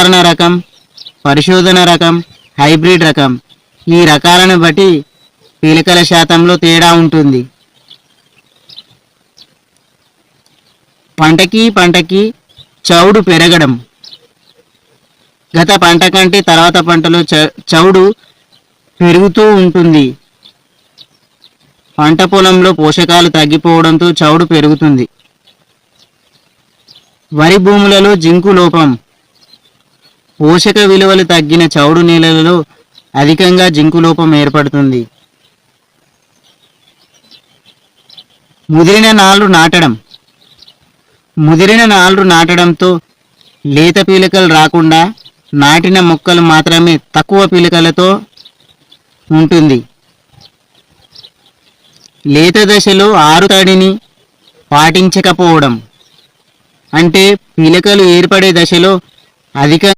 సాధారణ రకం పరిశోధన రకం హైబ్రిడ్ రకం. ఈ రకాలను బట్టి పీలికల శాతంలో తేడా ఉంటుంది. పంటకి పంటకి చౌడు పెరగడం. గత పంట కంటే తర్వాత పంటలో చ- చౌడు పెరుగుతూ ఉంటుంది. పంట పొలంలో పోషకాలు తగ్గిపోవడంతో చౌడు పెరుగుతుంది. వరి భూములలో జింకు లోపం పోషక విలువలు తగ్గిన చౌడు నేలలలో అధికంగా జింకు లోపం ఏర్పడుతుంది. ముదిరిన నాళ్ళు నాటడం. ముదిరిన నాళ్ళు నాటడంతో లేత పీలికలు రాకుండా నాటిన మొక్కలు మాత్రమే తక్కువ పీలికలతో ఉంటుంది. లేత దశలో ఆరు తడిని పాటించకపోవడం. అంటే పిలకలు ఏర్పడే దశలో అధిక